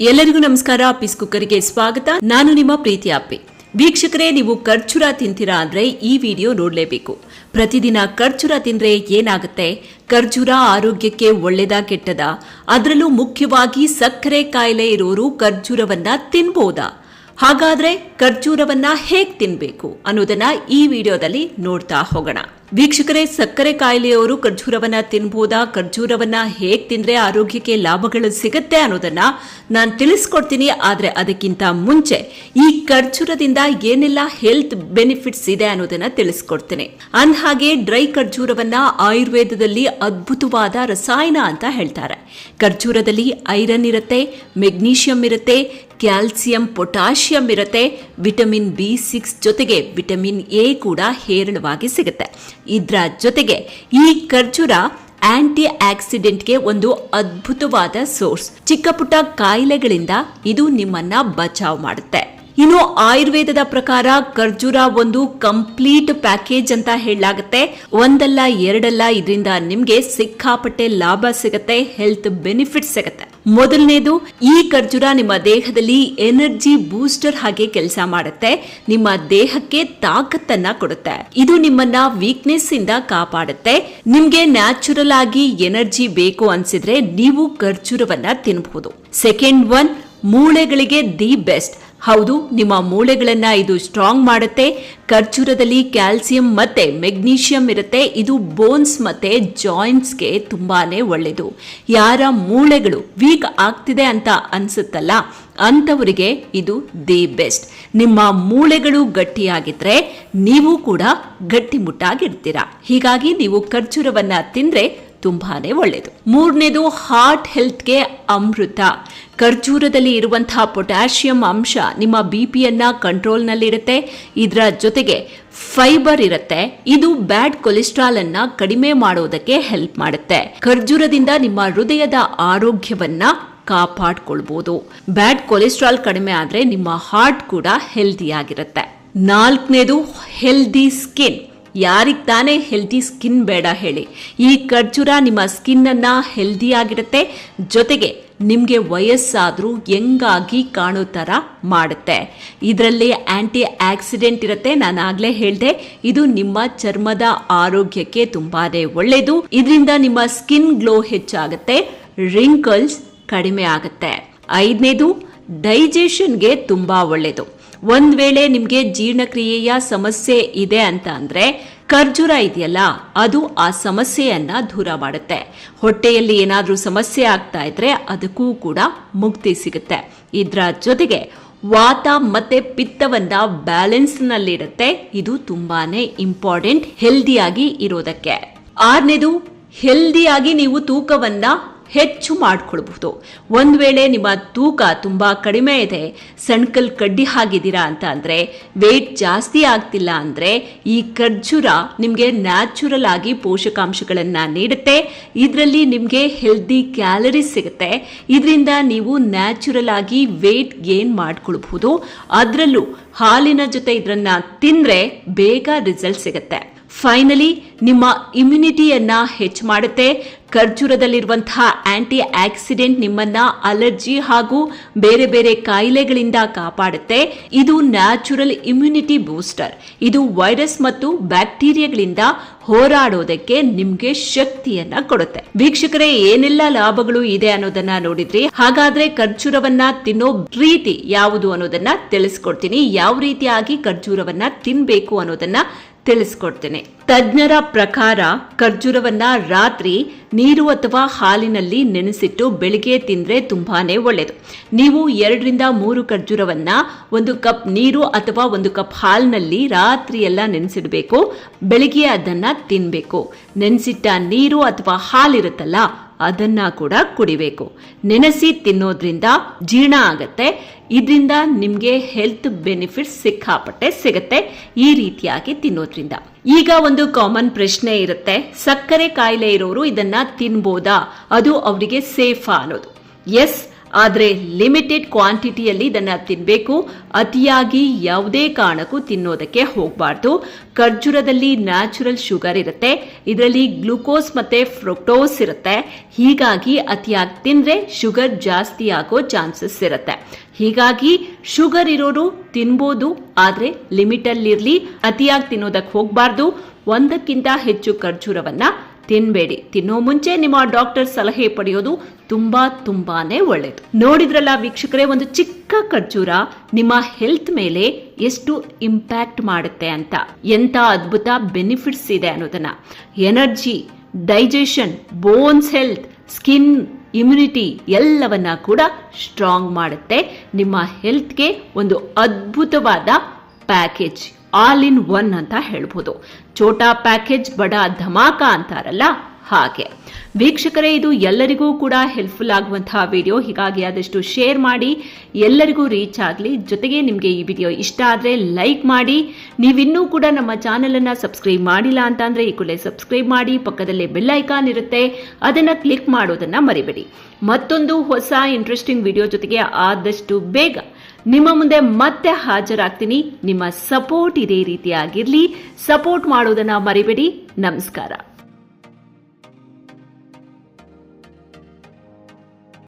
ಎಲ್ಲರಿಗೂ ನಮಸ್ಕಾರ. ಪಿಸ್ ಕುಕ್ಕರಿಗೆ ಸ್ವಾಗತ. ನಾನು ನಿಮ್ಮ ಪ್ರೀತಿ ಅಪ್ಪಿ. ವೀಕ್ಷಕರೇ, ನೀವು ಖರ್ಚುರ ತಿಂತೀರಾ ಅಂದ್ರೆ ಈ ವಿಡಿಯೋ ನೋಡಲೇಬೇಕು. ಪ್ರತಿದಿನ ಖರ್ಚುರ ತಿಂದ್ರೆ ಏನಾಗುತ್ತೆ? ಖರ್ಜೂರ ಆರೋಗ್ಯಕ್ಕೆ ಒಳ್ಳೆದಾ ಕೆಟ್ಟದ? ಅದರಲ್ಲೂ ಮುಖ್ಯವಾಗಿ ಸಕ್ಕರೆ ಕಾಯಿಲೆ ಇರೋರು ಖರ್ಜೂರವನ್ನ ತಿನ್ಬೋದಾ? ಹಾಗಾದ್ರೆ ಖರ್ಜೂರವನ್ನ ಹೇಗ್ ತಿನ್ಬೇಕು ಅನ್ನೋದನ್ನ ಈ ವಿಡಿಯೋದಲ್ಲಿ ನೋಡ್ತಾ ಹೋಗೋಣ. ವೀಕ್ಷಕರೇ, ಸಕ್ಕರೆ ಕಾಯಿಲೆಯವರು ಖರ್ಜೂರವನ್ನ ತಿನ್ಬೋದಾ? ಖರ್ಜೂರವನ್ನ ಹೇಗ್ ತಿಂದ್ರೆ ಆರೋಗ್ಯಕ್ಕೆ ಲಾಭಗಳು ಸಿಗುತ್ತೆ ಅನ್ನೋದನ್ನ ನಾನು ತಿಳಿಸ್ಕೊಡ್ತೀನಿ, ಆದ್ರೆ ಅದಕ್ಕಿಂತ ಮುಂಚೆ ಈ ಖರ್ಜೂರದಿಂದ ಏನೆಲ್ಲ ಹೆಲ್ತ್ ಬೆನಿಫಿಟ್ಸ್ ಇದೆ ಅನ್ನೋದನ್ನ ತಿಳಿಸ್ಕೊಡ್ತೀನಿ. ಅಂದ್ಹಾಗೆ, ಡ್ರೈ ಖರ್ಜೂರವನ್ನ ಆಯುರ್ವೇದದಲ್ಲಿ ಅದ್ಭುತವಾದ ರಸಾಯನ ಅಂತ ಹೇಳ್ತಾರೆ. ಖರ್ಜೂರದಲ್ಲಿ ಐರನ್ ಇರುತ್ತೆ, ಮೆಗ್ನೀಷಿಯಂ ಇರುತ್ತೆ ಕ್ಯಾಲ್ಸಿಯಂ, ಪೊಟ್ಯಾಷಿಯಂ ಇರುತ್ತೆ. ವಿಟಮಿನ್ ಬಿ ಸಿಕ್ಸ್ ಜೊತೆಗೆ ವಿಟಮಿನ್ ಎ ಕೂಡ ಹೇರಳವಾಗಿ ಸಿಗುತ್ತೆ. ಇದರ ಜೊತೆಗೆ ಈ ಖರ್ಜೂರ ಆಂಟಿ ಆಕ್ಸಿಡೆಂಟ್ಗೆ ಒಂದು ಅದ್ಭುತವಾದ ಸೋರ್ಸ್. ಚಿಕ್ಕ ಪುಟ್ಟ ಕಾಯಿಲೆಗಳಿಂದ ಇದು ನಿಮ್ಮನ್ನ ಬಚಾವ್ ಮಾಡುತ್ತೆ. ಇನ್ನು ಆಯುರ್ವೇದದ ಪ್ರಕಾರ ಖರ್ಜೂರ ಒಂದು ಕಂಪ್ಲೀಟ್ ಪ್ಯಾಕೇಜ್ ಅಂತ ಹೇಳಲಾಗುತ್ತೆ. ಒಂದಲ್ಲ, ಎರಡಲ್ಲ, ಇದರಿಂದ ನಿಮಗೆ ಸಿಕ್ಕಾಪಟ್ಟೆ ಲಾಭ ಸಿಗುತ್ತೆ, ಹೆಲ್ತ್ ಬೆನಿಫಿಟ್ ಸಿಗತ್ತೆ. ಮೊದಲನೇದು, ಈ ಖರ್ಜೂರ ನಿಮ್ಮ ದೇಹದಲ್ಲಿ ಎನರ್ಜಿ ಬೂಸ್ಟರ್ ಹಾಗೆ ಕೆಲಸ ಮಾಡುತ್ತೆ. ನಿಮ್ಮ ದೇಹಕ್ಕೆ ತಾಕತ್ತನ್ನ ಕೊಡುತ್ತೆ. ಇದು ನಿಮ್ಮನ್ನ ವೀಕ್ನೆಸ್ ಇಂದ ಕಾಪಾಡುತ್ತೆ. ನಿಮ್ಗೆ ನ್ಯಾಚುರಲ್ ಆಗಿ ಎನರ್ಜಿ ಬೇಕು ಅನ್ಸಿದ್ರೆ ನೀವು ಖರ್ಜೂರವನ್ನ ತಿನ್ಬಹುದು. ಸೆಕೆಂಡ್ ಒನ್ ಮೂಳೆಗಳಿಗೆ ದಿ ಬೆಸ್ಟ್ ಹೌದು, ನಿಮ್ಮ ಮೂಳೆಗಳನ್ನ ಇದು ಸ್ಟ್ರಾಂಗ್ ಮಾಡುತ್ತೆ, ಖರ್ಜೂರದಲ್ಲಿ ಕ್ಯಾಲ್ಸಿಯಂ ಮತ್ತೆ ಮೆಗ್ನೀಷಿಯಂ ಇರುತ್ತೆ, ಇದು ಬೋನ್ಸ್ ಮತ್ತೆ ಜಾಯಿಂಟ್ಸ್ಗೆ ತುಂಬಾನೇ ಒಳ್ಳೆಯದು ಯಾರ ಮೂಳೆಗಳು ವೀಕ್ ಆಗ್ತಿದೆ ಅಂತ ಅನ್ಸುತ್ತಲ್ಲ, ಅಂಥವರಿಗೆ ಇದು ದಿ ಬೆಸ್ಟ್ ನಿಮ್ಮ ಮೂಳೆಗಳು ಗಟ್ಟಿಯಾಗಿದ್ರೆ ನೀವು ಕೂಡ ಗಟ್ಟಿಮುಟ್ಟಾಗಿರ್ತೀರಾ. ಹೀಗಾಗಿ ನೀವು ಖರ್ಜೂರವನ್ನ ತಿಂದ್ರೆ ತುಂಬಾನೇ ಒಳ್ಳೆಯದು ಮೂರನೇದು ಹಾರ್ಟ್ ಹೆಲ್ತ್ಗೆ ಅಮೃತ. ಖರ್ಜೂರದಲ್ಲಿ ಇರುವಂತಹ ಪೊಟ್ಯಾಷಿಯಂ ಅಂಶ ನಿಮ್ಮ ಬಿ ಪಿಯನ್ನ ಕಂಟ್ರೋಲ್ನಲ್ಲಿರುತ್ತೆ ಇದರ ಜೊತೆಗೆ ಫೈಬರ್ ಇರುತ್ತೆ. ಇದು ಬ್ಯಾಡ್ ಕೊಲೆಸ್ಟ್ರಾಲ್ ಅನ್ನ ಕಡಿಮೆ ಮಾಡೋದಕ್ಕೆ ಹೆಲ್ಪ್ ಮಾಡುತ್ತೆ. ಖರ್ಜೂರದಿಂದ ನಿಮ್ಮ ಹೃದಯದ ಆರೋಗ್ಯವನ್ನ ಕಾಪಾಡ್ಕೊಳ್ಬೋದು. ಬ್ಯಾಡ್ ಕೊಲೆಸ್ಟ್ರಾಲ್ ಕಡಿಮೆ ಆದ್ರೆ ನಿಮ್ಮ ಹಾರ್ಟ್ ಕೂಡ ಹೆಲ್ದಿ ಆಗಿರುತ್ತೆ. ನಾಲ್ಕನೇದು ಹೆಲ್ದಿ ಸ್ಕಿನ್ ಯಾರಿಗೆ ತಾನೇ ಹೆಲ್ದಿ ಸ್ಕಿನ್ ಬೇಡ ಹೇಳಿ. ಈ ಖರ್ಜೂರ ನಿಮ್ಮ ಸ್ಕಿನ್ ಅನ್ನ ಹೆಲ್ದಿ ಆಗಿರುತ್ತೆ. ಜೊತೆಗೆ ನಿಮಗೆ ವಯಸ್ಸಾದರೂ ಹೆಂಗಾಗಿ ಕಾಣೋ ಥರ ಮಾಡುತ್ತೆ. ಇದರಲ್ಲಿ ಆಂಟಿ ಆಕ್ಸಿಡೆಂಟ್ ಇರುತ್ತೆ. ನಾನು ಆಗಲೇ ಹೇಳಿದೆ, ಇದು ನಿಮ್ಮ ಚರ್ಮದ ಆರೋಗ್ಯಕ್ಕೆ ತುಂಬಾ ಒಳ್ಳೆಯದು ಇದರಿಂದ ನಿಮ್ಮ ಸ್ಕಿನ್ ಗ್ಲೋ ಹೆಚ್ಚಾಗುತ್ತೆ ರಿಂಕಲ್ಸ್ ಕಡಿಮೆ ಆಗುತ್ತೆ. ಐದನೇದು ಡೈಜೆಷನ್ಗೆ ತುಂಬಾ ಒಳ್ಳೆಯದು ಒಂದ್ ವೇಳೆ ನಿಮ್ಗೆ ಜೀರ್ಣಕ್ರಿಯೆಯ ಸಮಸ್ಯೆ ಇದೆ ಅಂತ ಅಂದ್ರೆ ಖರ್ಜೂರ ಇದೆಯಲ್ಲ, ಅದು ಆ ಸಮಸ್ಯೆಯನ್ನ ದೂರ ಮಾಡುತ್ತೆ. ಹೊಟ್ಟೆಯಲ್ಲಿ ಏನಾದರೂ ಸಮಸ್ಯೆ ಆಗ್ತಾ ಇದ್ರೆ ಅದಕ್ಕೂ ಕೂಡ ಮುಕ್ತಿ ಸಿಗುತ್ತೆ. ಇದರ ಜೊತೆಗೆ ವಾತ ಮತ್ತೆ ಪಿತ್ತವನ್ನ ಬ್ಯಾಲೆನ್ಸ್ ನಲ್ಲಿಡುತ್ತೆ. ಇದು ತುಂಬಾನೇ ಇಂಪಾರ್ಟೆಂಟ್ ಹೆಲ್ದಿಯಾಗಿ ಇರೋದಕ್ಕೆ. ಆರನೇದು ಹೆಲ್ದಿಯಾಗಿ ನೀವು ತೂಕವನ್ನ ಹೆಚ್ಚು ಮಾಡಿಕೊಳ್ಬಹುದು. ಒಂದು ವೇಳೆ ನಿಮ್ಮ ತೂಕ ತುಂಬ ಕಡಿಮೆ ಇದೆ, ಸಣ್ಕಲ್ ಕಡ್ಡಿ ಹಾಗಿದ್ದೀರಾ ಅಂತ ಅಂದರೆ ವೆಯ್ಟ್ ಜಾಸ್ತಿ ಆಗ್ತಿಲ್ಲ ಅಂದರೆ, ಈ ಖರ್ಜೂರ ನಿಮಗೆ ನ್ಯಾಚುರಲ್ ಆಗಿ ಪೋಷಕಾಂಶಗಳನ್ನು ನೀಡುತ್ತೆ. ಇದರಲ್ಲಿ ನಿಮಗೆ ಹೆಲ್ದಿ ಕ್ಯಾಲರೀಸ್ ಸಿಗುತ್ತೆ. ಇದರಿಂದ ನೀವು ನ್ಯಾಚುರಲ್ ಆಗಿ ವೆಯ್ಟ್ ಗೇನ್ ಮಾಡಿಕೊಳ್ಬಹುದು. ಅದರಲ್ಲೂ ಹಾಲಿನ ಜೊತೆ ಇದರನ್ನು ತಿಂದರೆ ಬೇಗ ರಿಸಲ್ಟ್ ಸಿಗುತ್ತೆ. ಫೈನಲಿ ನಿಮ್ಮ ಇಮ್ಯುನಿಟಿಯನ್ನ ಹೆಚ್ಚು ಮಾಡುತ್ತೆ. ಖರ್ಜೂರದಲ್ಲಿರುವಂತಹ ಆಂಟಿ ಆಕ್ಸಿಡೆಂಟ್ ನಿಮ್ಮನ್ನ ಅಲರ್ಜಿ ಹಾಗೂ ಬೇರೆ ಬೇರೆ ಕಾಯಿಲೆಗಳಿಂದ ಕಾಪಾಡುತ್ತೆ. ಇದು ನ್ಯಾಚುರಲ್ ಇಮ್ಯುನಿಟಿ ಬೂಸ್ಟರ್ ಇದು ವೈರಸ್ ಮತ್ತು ಬ್ಯಾಕ್ಟೀರಿಯಾಗಳಿಂದ ಹೋರಾಡೋದಕ್ಕೆ ನಿಮ್ಗೆ ಶಕ್ತಿಯನ್ನ ಕೊಡುತ್ತೆ. ವೀಕ್ಷಕರೇ, ಏನೆಲ್ಲ ಲಾಭಗಳು ಇದೆ ಅನ್ನೋದನ್ನ ನೋಡಿದ್ರಿ. ಹಾಗಾದ್ರೆ ಖರ್ಜೂರವನ್ನ ತಿನ್ನೋ ರೀತಿ ಯಾವುದು ಅನ್ನೋದನ್ನ ತಿಳಿಸ್ಕೊಡ್ತೀನಿ. ಯಾವ ರೀತಿಯಾಗಿ ಖರ್ಜೂರವನ್ನ ತಿನ್ಬೇಕು ಅನ್ನೋದನ್ನ ತಿಳಿಸ್ಕೊಡ್ತೇನೆ. ತಜ್ಞರ ಪ್ರಕಾರ ಖರ್ಜೂರವನ್ನ ರಾತ್ರಿ ನೀರು ಅಥವಾ ಹಾಲಿನಲ್ಲಿ ನೆನೆಸಿಟ್ಟು ಬೆಳಿಗ್ಗೆ ತಿಂದ್ರೆ ತುಂಬಾನೇ ಒಳ್ಳೆಯದು ನೀವು ಎರಡರಿಂದ ಮೂರು ಖರ್ಜೂರವನ್ನ ಒಂದು ಕಪ್ ನೀರು ಅಥವಾ ಒಂದು ಕಪ್ ಹಾಲಿನಲ್ಲಿ ರಾತ್ರಿ ಎಲ್ಲ ನೆನೆಸಿಡಬೇಕು. ಬೆಳಿಗ್ಗೆ ಅದನ್ನ ತಿನ್ನಬೇಕು ನೆನೆಸಿಟ್ಟ ನೀರು ಅಥವಾ ಹಾಲಿರುತ್ತಲ್ಲ ಅದನ್ನ ಕೂಡ ಕುಡಿಬೇಕು. ನೆನೆಸಿ ತಿನ್ನೋದ್ರಿಂದ ಜೀರ್ಣ ಆಗತ್ತೆ. ಇದರಿಂದ ನಿಮಗೆ ಹೆಲ್ತ್ ಬೆನಿಫಿಟ್ ಸಿಕ್ಕಾಪಟ್ಟೆ ಸಿಗತ್ತೆ. ಈ ರೀತಿಯಾಗಿ ತಿನ್ನೋದ್ರಿಂದ. ಈಗ ಒಂದು ಕಾಮನ್ ಪ್ರಶ್ನೆ ಇರುತ್ತೆ. ಸಕ್ಕರೆ ಕಾಯಿಲೆ ಇರೋರು ಇದನ್ನ ತಿನ್ಬೋದಾ? ಅದು ಅವರಿಗೆ ಸೇಫಾ ಅನ್ನೋದು. ಎಸ್ ಆದರೆ ಲಿಮಿಟೆಡ್ ಕ್ವಾಂಟಿಟಿಯಲ್ಲಿ ಇದನ್ನು ತಿನ್ನಬೇಕು ಅತಿಯಾಗಿ ಯಾವುದೇ ಕಾರಣಕ್ಕೂ ತಿನ್ನೋದಕ್ಕೆ ಹೋಗಬಾರ್ದು. ಖರ್ಜೂರದಲ್ಲಿ ನ್ಯಾಚುರಲ್ ಶುಗರ್ ಇರುತ್ತೆ. ಇದರಲ್ಲಿ ಗ್ಲುಕೋಸ್ ಮತ್ತೆ ಫ್ರಕ್ಟೋಸ್ ಇರುತ್ತೆ. ಹೀಗಾಗಿ ಅತಿಯಾಗಿ ತಿಂದರೆ ಶುಗರ್ ಜಾಸ್ತಿ ಆಗೋ ಚಾನ್ಸಸ್ ಇರುತ್ತೆ. ಹೀಗಾಗಿ ಶುಗರ್ ಇರೋರು ತಿನ್ಬೋದು, ಆದರೆ ಲಿಮಿಟಲ್ಲಿರಲಿ ಅತಿಯಾಗಿ ತಿನ್ನೋದಕ್ಕೆ ಹೋಗಬಾರ್ದು. ಒಂದಕ್ಕಿಂತ ಹೆಚ್ಚು ಖರ್ಜೂರವನ್ನ ತಿನ್ಬೇಡಿ. ತಿನ್ನೋ ಮುಂಚೆ ನಿಮ್ಮ ಡಾಕ್ಟರ್ ಸಲಹೆ ಪಡೆಯೋದು ತುಂಬಾ ತುಂಬಾನೇ ಒಳ್ಳೆಯದು ನೋಡಿದ್ರಲ್ಲ ವೀಕ್ಷಕರೇ, ಒಂದು ಚಿಕ್ಕ ಖರ್ಜೂರ ನಿಮ್ಮ ಹೆಲ್ತ್ ಮೇಲೆ ಎಷ್ಟು ಇಂಪ್ಯಾಕ್ಟ್ ಮಾಡುತ್ತೆ ಅಂತ. ಎಂತ ಅದ್ಭುತ ಬೆನಿಫಿಟ್ಸ್ ಇದೆ ಅನ್ನೋದನ್ನ. Energy, digestion, bones health, skin immunity ಎಲ್ಲವನ್ನ ಕೂಡ ಸ್ಟ್ರಾಂಗ್ ಮಾಡುತ್ತೆ. ನಿಮ್ಮ ಹೆಲ್ತ್ಗೆ ಒಂದು ಅದ್ಭುತವಾದ ಪ್ಯಾಕೇಜ್. ಆಲ್ ಇನ್ ಒನ್ ಅಂತ ಹೇಳ್ಬೋದು. ಛೋಟಾ ಪ್ಯಾಕೇಜ್ ಬಡ ಧಮಾಕ ಅಂತಾರಲ್ಲ? ಹಾಗೆ. ವೀಕ್ಷಕರೇ, ಇದು ಎಲ್ಲರಿಗೂ ಕೂಡ ಹೆಲ್ಪ್ಫುಲ್ ಆಗುವಂತಹ ವಿಡಿಯೋ ಹೀಗಾಗಿ ಆದಷ್ಟು ಶೇರ್ ಮಾಡಿ. ಎಲ್ಲರಿಗೂ ರೀಚ್ ಆಗಲಿ. ಜೊತೆಗೆ ನಿಮಗೆ ಈ ವಿಡಿಯೋ ಇಷ್ಟ ಆದರೆ ಲೈಕ್ ಮಾಡಿ. ನೀವಿನ್ನೂ ಕೂಡ ನಮ್ಮ ಚಾನೆಲ್ ಅನ್ನ ಸಬ್ಸ್ಕ್ರೈಬ್ ಮಾಡಿಲ್ಲ ಅಂತ ಅಂದ್ರೆ ಈ ಕೂಡಲೇ ಸಬ್ಸ್ಕ್ರೈಬ್ ಮಾಡಿ. ಪಕ್ಕದಲ್ಲೇ ಬೆಲ್ ಐಕಾನ್ ಇರುತ್ತೆ. ಅದನ್ನ ಕ್ಲಿಕ್ ಮಾಡೋದನ್ನ ಮರಿಬೇಡಿ. ಮತ್ತೊಂದು ಹೊಸ ಇಂಟ್ರೆಸ್ಟಿಂಗ್ ವಿಡಿಯೋ ಜೊತೆಗೆ ಆದಷ್ಟು ಬೇಗ ನಿಮ್ಮ ಮುಂದೆ ಮತ್ತೆ ಹಾಜರಾಗ್ತೀನಿ. ನಿಮ್ಮ ಸಪೋರ್ಟ್ ಇದೇ ರೀತಿಯಾಗಿರಲಿ. ಸಪೋರ್ಟ್ ಮಾಡೋದನ್ನ ಮರಿಬೇಡಿ. ನಮಸ್ಕಾರ.